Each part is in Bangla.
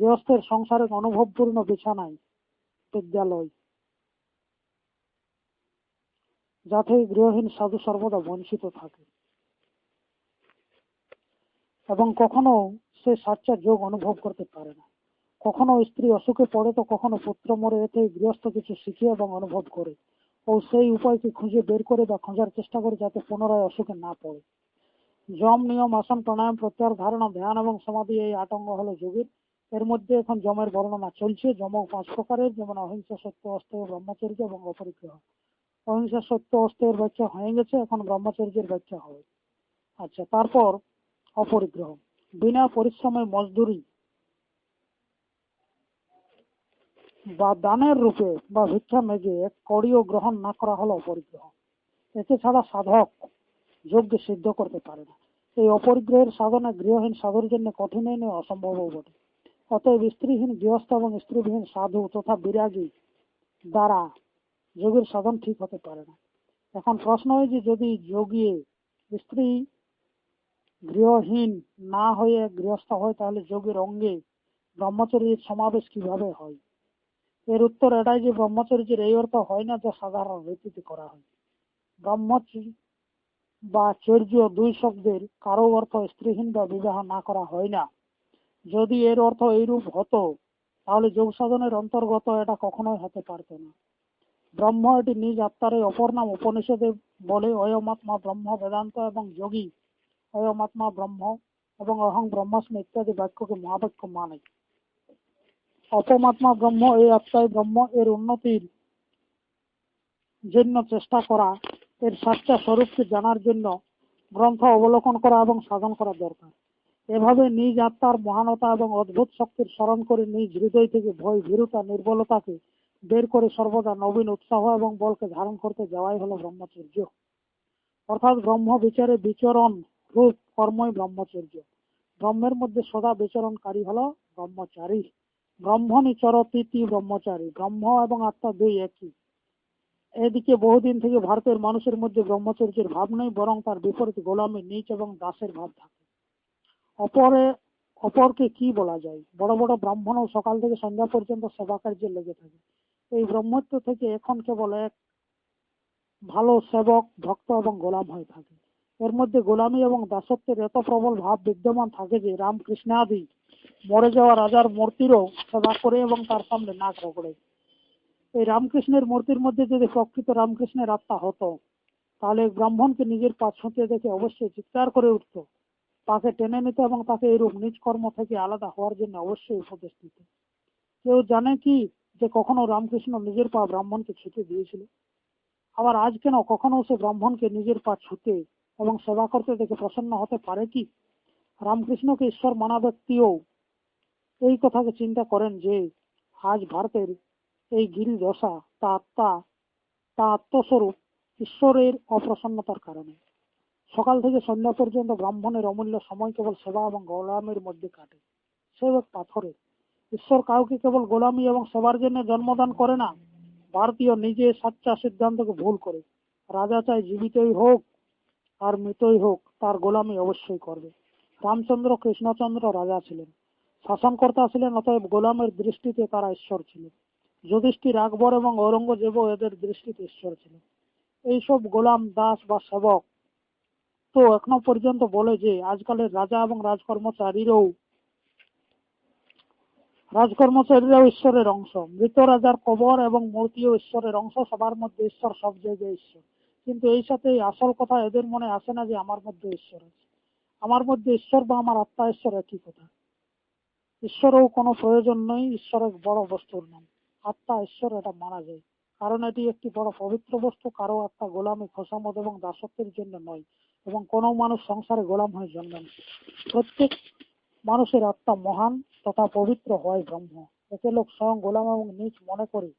গৃহস্থের সংসারের অনুভবপূর্ণ বিছানায় বিদ্যালয়। যাতে গৃহহীন সাধু সর্বদা বঞ্চিত থাকে। এবং কখনো সে সাচ্চার যোগ অনুভব করতে পারে না। কখনো স্ত্রী অসুখে পড়ে তো কখনো পুত্র মরে, এতে গৃহস্থ কিছু শিখে এবং অনুভব করে। ও সেই উপায়কে খুঁজে বের করে বা খোঁজার চেষ্টা করে যাতে পুনরায় অসুখে না পড়ে। জম নিয়ম, আসন প্রাণায়াম প্রত্যাহার, ধারণা, ধ্যান এবং সমাধি এই আটঙ্গ হলো যোগীর এর মধ্যে এখন জমের বর্ণনা চলছে। জম পাঁচ প্রকারের, যেমন অহিংসা, সত্য অস্তেয় ব্রহ্মচর্য এবং অপরিগ্রহ অহিংসা, সত্য, অস্তের ব্যাখ্যা হয়ে গেছে, এখন ব্রহ্মচর্যের ব্যাখ্যা হবে। আচ্ছা তারপর অপরিগ্রহ। বিনা পরিশ্রমে মজদুরি বা দানের রূপে বা ভিক্ষা মেঘে এক কড়িও গ্রহণ না করা হলো অপরিগ্রহ। একে ছাড়া সাধক যোগ্য সিদ্ধ করতে পারে না। এই অপরিগ্রহের সাধনা গৃহহীন সাধুর জন্য কঠিন নয় অসম্ভব বটে। অতএব স্ত্রীহীন, গৃহস্থ এবং স্ত্রীবিহীন সাধু তথা বিরাগী দ্বারা যোগের সাধন ঠিক হতে পারে না। এখন প্রশ্ন হয় যে যদি যোগী স্ত্রী গৃহহীন না হয়ে গৃহস্থ হয়, তাহলে যোগের অঙ্গে ব্রহ্মচর্যের সমাবেশ কীভাবে হয়? এর উত্তর এটাই যে ব্রহ্মচর্যের এই অর্থ হয় না যা সাধারণ রীতিতে করা হয়। ব্রহ্মচর্য বা চর্য দুই শব্দের কারও অর্থ স্ত্রীহীন বা বিবাহ না করা হয় না। যদি এর অর্থ এইরূপ হতো, তাহলে যোগ সাধনের অন্তর্গত এটা কখনোই হতে পারত না। ব্রহ্ম এটি নিজ আত্মার অপর নাম উপনিষদে বলে, অয়মাত্মা ব্রহ্ম বেদান্ত এবং যোগী। অয়মাত্মা ব্রহ্ম এবং অহং ব্রহ্মাস্মি ইত্যাদি বাক্যকে মহাবাক্য মানে। অপমাত্মা ব্রহ্ম, এই আত্মায় ব্রহ্ম, এর উন্নতির জন্য চেষ্টা করা, এর সাচ্চা স্বরূপকে জানার জন্য গ্রন্থ অবলোকন করা এবং সাধন করা দরকার। এভাবে নিজ আত্মার মহানতা এবং অদ্ভুত শক্তির স্মরণ করে নিজ হৃদয় থেকে ভয়, ভীরুতা, নির্বলতাকে বের করে সর্বদা নবীন উৎসাহ এবং বলকে ধারণ করতে যাওয়াই হলো ব্রহ্মচর্য। অর্থাৎ ব্রহ্ম বিচারে বিচরণ রূপ, কর্মই ব্রহ্মচর্য। ব্রহ্মের মধ্যে সদা বিচরণকারী হলো ব্রহ্মচারী। ব্রহ্মণী চরতীতি ব্রহ্মচারী। ব্রহ্ম এবং আত্মা দুই একই। এদিকে বহুদিন থেকে ভারতের মানুষের মধ্যে ব্রহ্মচর্যের ভাব নেই, বরং তার বিপরীত গোলামী, নিচ এবং দাসের ভাব থাকে। অপরে, অপরকে কি বলা যায়? বড় বড় ব্রাহ্মণও সকাল থেকে সন্ধ্যা পর্যন্ত সেবা কার্যে লেগে থাকে। এই ব্রহ্মত্ব থেকে এখন কেবল এক ভালো সেবক, ভক্ত এবং গোলাম হয়ে থাকে। এর মধ্যে গোলামী এবং দাসত্বের এত প্রবল ভাব বিদ্যমান থাকে যে রামকৃষ্ণাদি মরে যাওয়া রাজার মূর্তিরও সেবা করে এবং তার সামনে নাক রগড়ে। এই রামকৃষ্ণের মূর্তির মধ্যে যদি প্রকৃত রামকৃষ্ণের আত্মা হতো, তাহলে ব্রাহ্মণকে নিজের পা ছুঁতে দেখে অবশ্যই চিৎকার করে উঠত। তাকে টেনে নিতে এবং তাকে এরূপ নিজ কর্ম থেকে আলাদা হওয়ার জন্য অবশ্যই উপদেশ দিতে। কেউ জানে কি যে কখনো রামকৃষ্ণ নিজের পা ব্রাহ্মণকে ছুতে দিয়েছিল? আবার আজ কেন কখনো সে ব্রাহ্মণকে নিজের পা ছুতে এবং সেবা করতে দেখে প্রসন্ন হতে পারে কি? রামকৃষ্ণকে ঈশ্বর মানা ব্যক্তিও এই কথাকে চিন্তা করেন যে, আজ ভারতের এই গিরি দশা, তা আত্মা, তা আত্মস্বরূপ ঈশ্বরের অপ্রসন্নতার কারণে। সকাল থেকে সন্ধ্যা পর্যন্ত ব্রাহ্মণের অমূল্য সময় কেবল সেবা এবং গোলামের মধ্যে কাটে। সে পাথরে ঈশ্বর কাউকে কেবল গোলামি এবং সেবার জন্য জন্মদান করে না, ভারতীয় নিজে সাচ্চা সিদ্ধান্তকে ভুল করে। রাজা চাই জীবিতই হোক আর মৃতই হোক, তার গোলামি অবশ্যই করবে। রামচন্দ্র কৃষ্ণচন্দ্র রাজা ছিলেন। শাসনকর্তা ছিলেন, অতএব গোলামের দৃষ্টিতে তারা ঈশ্বর ছিলেন। যুধিষ্ঠির আকবর এবং ঔরঙ্গজেবও এদের দৃষ্টিতে ঈশ্বর ছিলেন। এইসব গোলাম দাস বা সেবক তো এখনও পর্যন্ত বলে যে আজকালের রাজা এবং রাজকর্মচারীরও, রাজকর্মচারীরাও ঈশ্বরের অংশ। মৃত রাজার কবর এবং মূর্তিও ঈশ্বরের অংশ, সবার মধ্যে ঈশ্বর সব জায়গায় ঈশ্বর। কিন্তু এই সাথে আসল কথা এদের মনে আসে না যে আমার মধ্যে ঈশ্বর আছে। আমার মধ্যে ঈশ্বর বা আমার আত্মা ঈশ্বর একই কথা। ঈশ্বরও কোনো প্রয়োজন নেই ঈশ্বর এক বড় বস্তুর নাম। আত্মা ঈশ্বর, এটা মানা যায়। কারণ এটি একটি বড় পবিত্র বস্তু, কারও আত্মা গোলামী, খোসামত এবং দাসত্বের জন্য নয়। এবং কোনো মানুষ সংসারে গোলাম হয়ে জন্মেন প্রত্যেক মানুষের আত্মা মহান তথা পবিত্র হয় ব্রহ্ম। একে লোক স্বয়ং গোলাম এবং নিচ মনে করে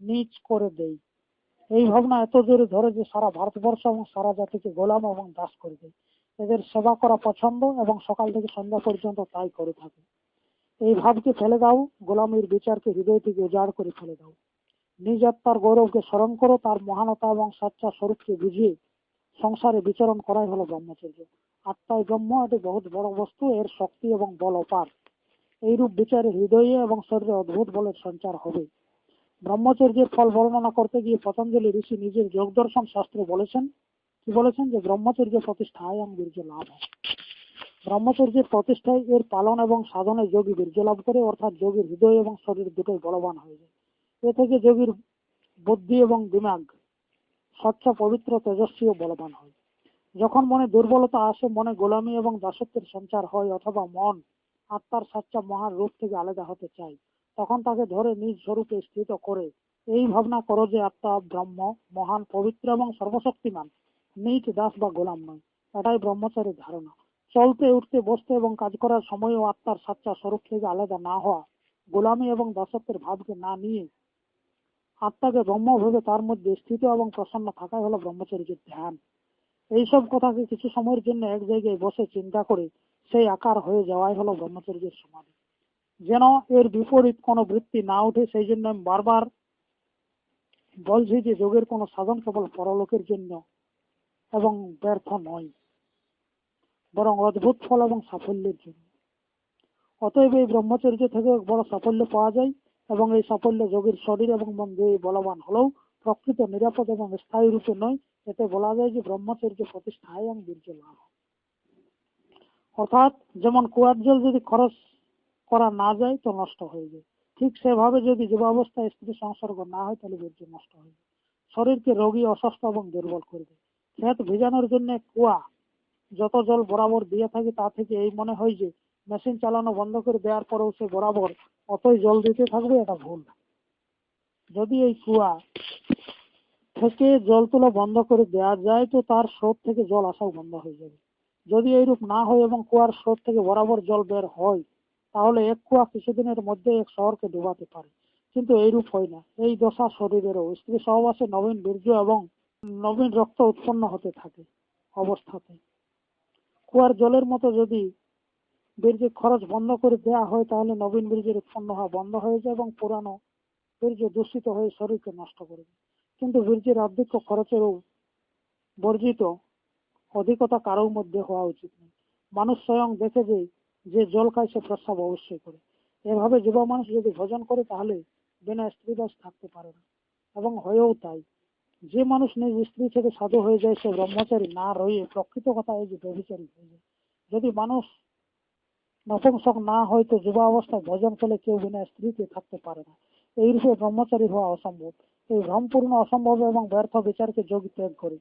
নিচ করে দেয়। এই ভাবনা এত জোরে ধরে যে সারা ভারতবর্ষ এবং সারা জাতিকে গোলাম এবং দাস করে দেয়। এদের সেবা করা পছন্দ এবং সকাল থেকে সন্ধ্যা পর্যন্ত তাই করে থাকে। এই ভাবকে ফেলে দাও, গোলামীর বিচারকে হৃদয় থেকে উজাড় করে ফেলে দাও। নিজ আত্মার গৌরবকে স্মরণ করো, তার মহানতা এবং সাচ্চা স্বরূপকে বুঝিয়ে সংসারে বিচরণ করাই হলো ব্রহ্মচর্য। আত্মায় ব্রহ্ম এটি বহুত বড় বস্তু, এর শক্তি এবং বল অপার। এইরূপ বিচারে হৃদয়ে এবং শরীরে অদ্ভুত বলের সঞ্চার হবে। ব্রহ্মচর্যের ফল বর্ণনা করতে গিয়ে পতঞ্জলি ঋষি নিজের যোগদর্শন শাস্ত্রে বলেছেন। কি বলেছেন? যে ব্রহ্মচর্য প্রতিষ্ঠায় এবং বীর্য লাভ হয়। ব্রহ্মচর্যের প্রতিষ্ঠায় এর পালন এবং সাধনে যোগী বীর্য লাভ করে, অর্থাৎ যোগীর হৃদয় এবং শরীর দুটোই বলবান হয়ে যায়। এ থেকে যোগীর বুদ্ধি এবং দিমাগ স্বচ্ছ পবিত্র তেজস্বী ও বলবান হয়। যখন মনে দুর্বলতা আসে, মনে গোলামি এবং দাসত্বের সঞ্চার হয় অথবা মন আত্মার সাচ্চা মহান রূপ থেকে আলাদা হতে চায়, তখন তাকে ধরে নিজ স্বরূপে স্থিত করে, এই ভাবনা করো যে আত্মা ব্রহ্ম, মহান, পবিত্র এবং সর্বশক্তিমান, নিজ দাস বা গোলাম নয়। এটাই ব্রহ্মচারীর ধারণা। চলতে, উঠতে, বসতে এবং কাজ করার সময়ও আত্মার সাচ্চা স্বরূপ থেকে আলাদা না হওয়া, গোলামি এবং দাসত্বের ভাবকে না নিয়ে আত্মাকে ব্রহ্ম ভেবে তার মধ্যে স্থিত এবং প্রসন্ন থাকাই হলো ব্রহ্মচর্যের ধ্যান। এইসব কথাকে কিছু সময়ের জন্য এক জায়গায় বসে চিন্তা করে সেই আকার হয়ে যাওয়াই হলো ব্রহ্মচর্যের সমাধি। যেন এর বিপরীত কোনো বৃত্তি না ওঠে, সেই জন্য আমি বারবার বলছি যে যোগের কোনো সাধন কেবল পরলোকের জন্য এবং ব্যর্থ নয়, বরং অদ্ভুত ফল এবং সাফল্যের জন্য। অতএব এই ব্রহ্মচর্য থেকে বড় সাফল্য পাওয়া যায়। এবং এই সাফল্য যোগীর শরীর এবং মন দুই বলবান হলেও প্রকৃত নিরাপদ এবং স্থায়ী রূপে নয়। এতে বলা যায় যে ব্রহ্মচর্য প্রতিষ্ঠায় এবং বীর্য লাভ অর্থাৎ যেমন কুয়ার জল যদি খরচ করা না যায় তো নষ্ট হয়ে যায়। ঠিক সেভাবে যদি যুবাবস্থায় স্ত্রী সংসর্গ না হয় তাহলে বীর্য নষ্ট হয়ে যায়। শরীরকে রোগী অসুস্থ এবং দুর্বল করে দেয়। ক্ষেত ভিজানোর জন্য কুয়া যত জল বরাবর দিয়ে থাকে তা থেকে এই মনে হয় যে মেশিন চালানো বন্ধ করে দেওয়ার পরেও সে বরাবর অতই জল দিতে থাকবে এটা ভুল। যদি এই কুয়া থেকে জল তোলা বন্ধ করে দেওয়া যায় তো তার স্রোত থেকে জল আসাও বন্ধ হয়ে যাবে। যদি এইরূপ না হয় এবং কুয়ার স্রোত থেকে বরাবর জল বের হয়, তাহলে এক কুয়া কিছুদিনের মধ্যে এক শহরকে ডুবাতে পারে। কিন্তু এইরূপ হয় না। এই দশা শরীরেরও স্ত্রী সহবাসে নবীন বীর্য এবং নবীন রক্ত উৎপন্ন হতে থাকে অবস্থাতে। কুয়ার জলের মতো যদি বীর্যের খরচ বন্ধ করে দেওয়া হয়, তাহলে নবীন ব্রিজের উৎপন্ন হওয়া বন্ধ হয়ে যায় এবং পুরানো বীর্য দূষিত হয়ে শরীরকে নষ্ট করবে কিন্তু ব্রিজের অর্ধেক খরচেরও বর্জিত অধিকতা কারোর মধ্যে হওয়া উচিত নয়। মানুষ স্বয়ং দেখে যে যে জল খায় সে প্রস্রাব অবশ্যই করে। এভাবে যুব মানুষ যদি ভোজন করে, তাহলে বিনা স্ত্রীবাস থাকতে পারে না। এবং হয়েও তাই। যে মানুষ নিজ স্ত্রী থেকে সাধু হয়ে যায়, সে ব্রহ্মচারী না রয়ে প্রকৃত কথা এই যে ব্যভিচারী হয়ে যায়। যদি মানুষ নপুংসক না হয় তো যুবা অবস্থায় ভোজন করলে কেউ বিনা স্ত্রীতে থাকতে পারে না। এই রূপে ব্রহ্মচারী হওয়া অসম্ভব। এই ভ্রমপূর্ণ অসম্ভব এবং ব্যর্থ বিচারকে যোগী ত্যাগ করে।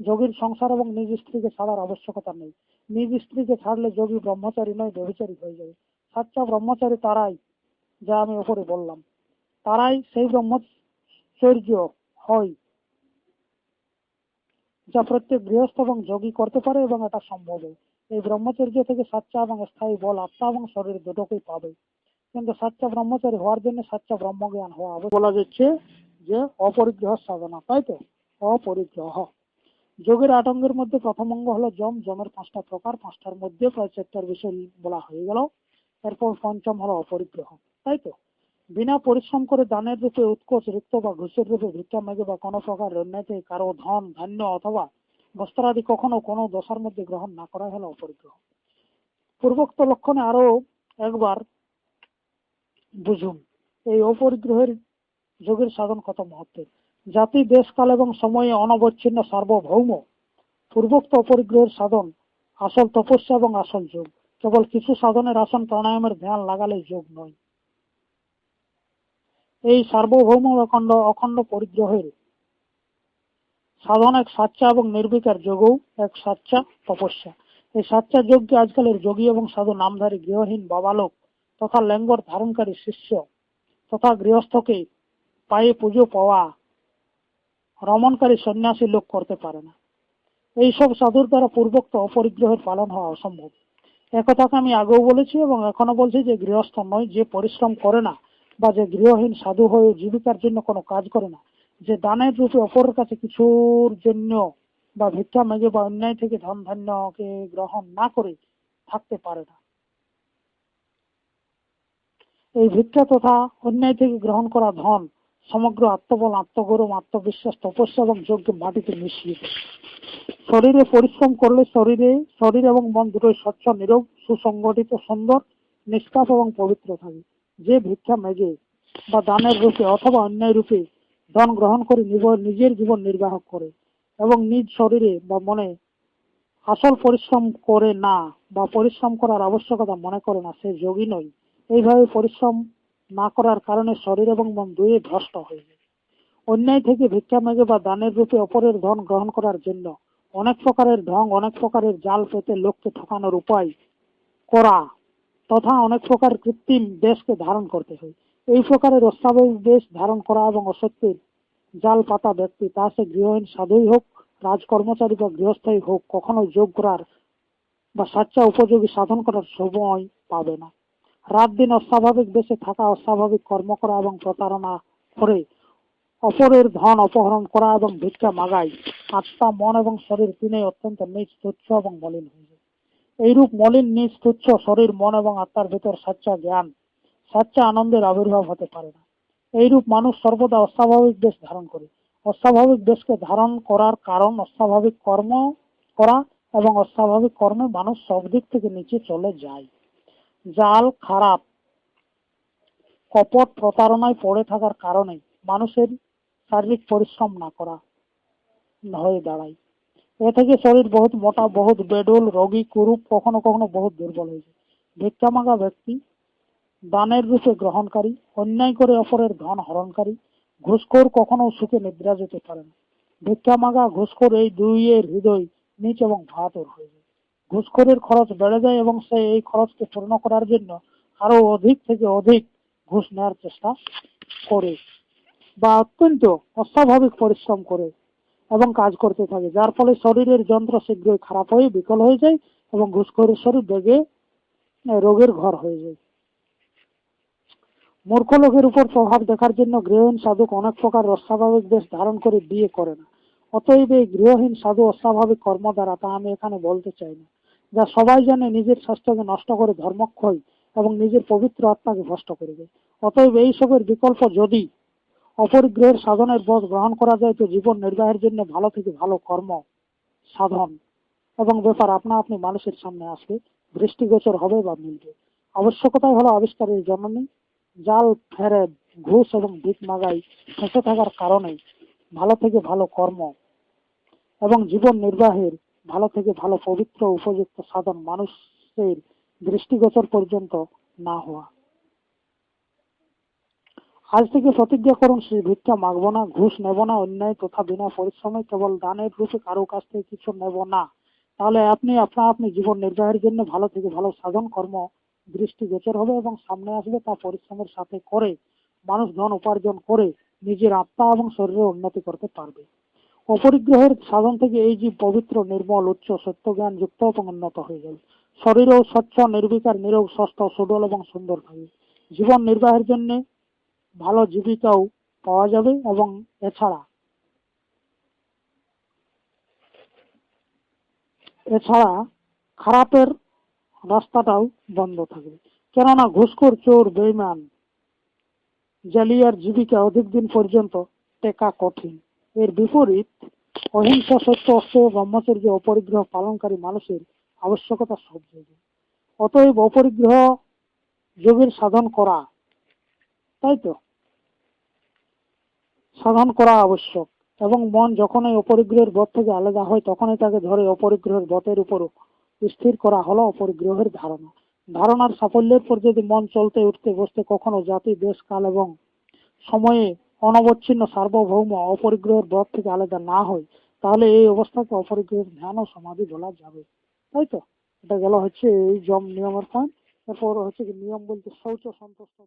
যোগীর সংসার এবং নিজ স্ত্রীকে ছাড়ার আবশ্যকতা নেই। নিজ স্ত্রীকে ছাড়লে যোগী ব্রহ্মচারী নয়, ব্যভিচারী হয়ে যাবে। সাচ্চা ব্রহ্মচারী তারাই, যা আমি উপরে বললাম। তারাই সেই ব্রহ্মচর্য হয়, যা প্রত্যেক গৃহস্থ এবং যোগী করতে পারে এবং এটা সম্ভব হয়। এই ব্রহ্মচর্য থেকে সাচ্চা এবং স্থায়ী বল আত্মা এবং শরীর দুটোকেই পাবে। কিন্তু সাচ্চা ব্রহ্মচারী হওয়ার জন্য সাচ্চা ব্রহ্মজ্ঞান হওয়া। বলা যাচ্ছে যে অপরিগ্রহ সাধনা, তাই তো? অপরিগ্রহ। যোগের আট অঙ্গের মধ্যে প্রথম অঙ্গ হলো জম জমের পাঁচটা প্রকার, পাঁচটার মধ্যে প্রায় চারটার বিষয় বলা হয়ে গেল। এরপর পঞ্চম হলো অপরিগ্রহ, তাই তো? বিনা পরিশ্রম করে দানের রূপে উৎকোচ, রিক্ত বা ঘুষের রূপে ভিক্ষা মেঘে বা কোনো প্রকার অন্যায়তে কারও ধন, ধান্য অথবা বস্ত্রাদি কখনো কোনো দশার মধ্যে গ্রহণ না করা হলো অপরিগ্রহ। পূর্বোক্ত লক্ষণে আরও একবার বুঝুন, এই অপরিগ্রহের যোগের সাধন কত মহত্বের? জাতি দেশকাল এবং সময়ে অনবচ্ছিন্ন সার্বভৌম। পূর্বোক্ত অপরিগ্রহের সাধন আসল তপস্যা এবং আসল যোগ। কেবল কিছু সাধনের আসন প্রাণায়ামের ধ্যান লাগালে যোগ নয়। এই সার্বভৌম অখণ্ড অখণ্ড পরিগ্রহের সাধন এক সাচ্চা এবং নির্বিকার যোগও এক সাচ্চা তপস্যা। এই সাচ্চা যোগকে আজকালের যোগী এবং সাধু নামধারী গৃহহীন বাবালোক তথা ল্যাঙ্গর ধারণকারী শিষ্য তথা গৃহস্থকে পায়ে পুজো পাওয়া রমণকারী সন্ন্যাসী লোক করতে পারে না। এইসব সাধুর দ্বারা পূর্বোক্ত অপরিগ্রহের পালন হওয়া অসম্ভব। একথাকে আমি আগেও বলেছি এবং এখনও বলছি যে গৃহস্থ নয়, যে পরিশ্রম করে না বা যে গৃহহীন সাধু হয়ে জীবিকার জন্য কোনো কাজ করে না যে দানের রূপে অপরের কাছে কিছুর জন্য বা ভিক্ষা মেঘে বা অন্যায় থেকে ধন ধান্যকে গ্রহণ না করে থাকতে পারে না। এই ভিক্ষা তথা অন্যায় থেকে গ্রহণ করা ধন সমগ্র আত্মবল, আত্মগৌরব, আত্মবিশ্বাস, তপস্যা এবং যোগ্য মাটিতে মিশিয়ে শরীরে পরিশ্রম করলে শরীরে, শরীর এবং মন দুটোই স্বচ্ছ, নীরব, সুসংগঠিত, সুন্দর, নিষ্পাপ এবং পবিত্র থাকে। যে ভিক্ষা মেঘে বা দানের রূপে অথবা অন্যায় রূপে ধন গ্রহণ করে নিজের জীবন নির্বাহ করে এবং নিজ শরীরে বা মনে আসল পরিশ্রম করে না বা পরিশ্রম করার আবশ্যকতা মনে করে না, সে যোগী নয় এইভাবে পরিশ্রম না করার কারণে শরীর এবং মন দুয়ে ভ্রষ্ট হয়ে যায়। অন্যায় থেকে ভিক্ষা মেগে বা দানের রূপে অপরের ধন গ্রহণ করার জন্য অনেক প্রকারের ঢং, অনেক প্রকারের জাল পেতে লোককে ঠকানোর উপায় করা তথা অনেক প্রকার কৃত্রিম দেশকে ধারণ করতে হয়। এই প্রকারের অস্বাভাবিক দেশ ধারণ করা এবং অসত্যের জাল পাতা ব্যক্তি, তা সে গৃহহীন সাধুই হোক, রাজকর্মচারী বা গৃহস্থায়ী হোক, কখনো যোগ করার বা সাচ্চা উপযোগী সাধন করার সময় পাবে না। রাত দিন অস্বাভাবিক দেশে থাকা, অস্বাভাবিক কর্ম করা এবং প্রতারণা করে অপরের ধন অপহরণ করা এবং ভিক্ষা মাগাই আত্মা, মন এবং শরীর তিনই অত্যন্ত নিজ, তুচ্ছ এবং মলিন হয়ে যায়। এইরূপ মলিন, নিজ, তুচ্ছ, শরীর, মন এবং আত্মার ভেতর সাচ্চা জ্ঞান সাচ্চা আনন্দের আবির্ভাব হতে পারে না। এইরূপ মানুষ সর্বদা অস্বাভাবিক দেশ ধারণ করে। অস্বাভাবিক দেশকে ধারণ করার কারণ অস্বাভাবিক কর্ম করা এবং অস্বাভাবিক কর্মে মানুষ সব দিক থেকে নিচে চলে যায়। জাল, খারাপ, কপট প্রতারণায় পড়ে থাকার কারণে মানুষের শারীরিক পরিশ্রম না করা হয়ে দাঁড়ায়। এ থেকে শরীর বহুত মোটা, বহুত বেডুল, রোগী, কুরূপ কখনো কখনো বহুত দুর্বল হয়ে যায়। ভিক্ষা মাগা ব্যক্তি দানের রূপে গ্রহণকারী, অন্যায় করে অপরের ধন হরণকারী, ঘুষখোর কখনো সুখে নিদ্রা যেতে পারে না। ভিক্ষা মাগা ঘুষখোর এই দুইয়ের হৃদয় নিচ এবং ভাতর হয়ে যায়। ঘুষখোরের খরচ বেড়ে যায় এবং সে এই খরচকে পূর্ণ করার জন্য আরও অধিক থেকে অধিক ঘুষ নেওয়ার চেষ্টা করে বা অত্যন্ত অস্বাভাবিক পরিশ্রম করে এবং কাজ করতে থাকে, যার ফলে শরীরের যন্ত্র শীঘ্রই খারাপ হয়ে বিকল হয়ে যায় এবং ঘুষখোরের শরীর বেগে রোগের ঘর হয়ে যায়। মূর্খ লোকের উপর প্রভাব দেখার জন্য গৃহহীন সাধক অনেক প্রকার অস্বাভাবিক বেশ ধারণ করে বিয়ে করে না। অতএব এই গৃহহীন সাধু অস্বাভাবিক কর্ম দ্বারা তা আমি এখানে বলতে চাই না, যা সবাই জানে নিজের স্বাস্থ্যকে নষ্ট করে ধর্মক্ষয় এবং নিজের পবিত্র আত্মাকে ভ্রষ্ট করে দেয়। অতএব এইসবের বিকল্প যদি অপরিগ্রহের সাধনের পথ গ্রহণ করা যায়, তো জীবন নির্বাহের জন্য ভালো থেকে ভালো কর্ম, সাধন এবং ব্যাপার আপনা আপনি মানুষের সামনে আসবে, দৃষ্টিগোচর হবে বা মিলবে। আবশ্যকতাই হলো আবিষ্কারের জননী জাল ফেরে, ঘুষ এবং ভিক মাগাই ফেঁসে থাকার কারণে ভালো থেকে ভালো কর্ম এবং জীবন নির্বাহের ভালো থেকে ভালো পবিত্র উপযুক্ত সাধন মানুষের দৃষ্টিগোচর পর্যন্ত না হওয়া। আজ থেকে প্রতিজ্ঞা করুন, শ্রী ভিক্ষা মাগবো না, ঘুষ নেব না, অন্যায় তথা বিনা পরিশ্রমে কেবল দানের রূপে কারও কাছ থেকে কিছু নেব না। তাহলে আপনি আপনা আপনি জীবন নির্বাহের জন্য ভালো থেকে ভালো সাধন কর্ম দৃষ্টিগোচর হবে এবং সামনে আসবে তা পরিশ্রমের সাথে করে, মানুষ ধন উপার্জন করে, নিজের আত্মা এবং শরীরের উন্নতি করতে পারবে। অপরিগ্রহের সাধন থেকে এই জীব পবিত্র, নির্মল, উচ্চ সত্য জ্ঞান যুক্ত এবং উন্নত হয়ে যাবে শরীরেও স্বচ্ছ, নির্বিকার, নিরোগ সুস্থ সুডল এবং সুন্দর থাকবে জীবন নির্বাহের জন্য ভালো জীবিকাও পাওয়া যাবে এবং এছাড়া এছাড়া খারাপের রাস্তাটাও বন্ধ থাকবে। কেননা ঘুষখোর, চোর, বেইমান, জালিয়ার জীবিকা অধিক দিন পর্যন্ত টেকা কঠিন। এর বিপরীত, অহিংসা সত্য, অস্ত্র ব্রহ্মচর্য অপরিগ্রহ পালনকারী মানুষের আবশ্যকতা সব জায়গায় অতএব অপরিগ্রহ যোগের সাধন করা, তাই তো? সাধন করা আবশ্যক। এবং মন যখনই অপরিগ্রহের বধ থেকে আলাদা হয়, তখনই তাকে ধরে অপরিগ্রহের বতের উপর স্থির করা হলো অপরিগ্রহের ধারণা। ধারণার সাফল্যের পর যদি মন চলতে উঠতে বসতে কখনো জাতি, দেশ, কাল এবং সময়ে অনবচ্ছিন্ন সার্বভৌম অপরিগ্রহের বধ থেকে আলাদা না হয়, তাহলে এই অবস্থাকে অপরিগ্রহের ধ্যান ও সমাধি বলা যাবে। তাই তো? এটা গেল হচ্ছে এই জম নিয়মের পয়েন্ট এরপর হচ্ছে কি নিয়ম বলতে শৌচ সন্তুষ্ট।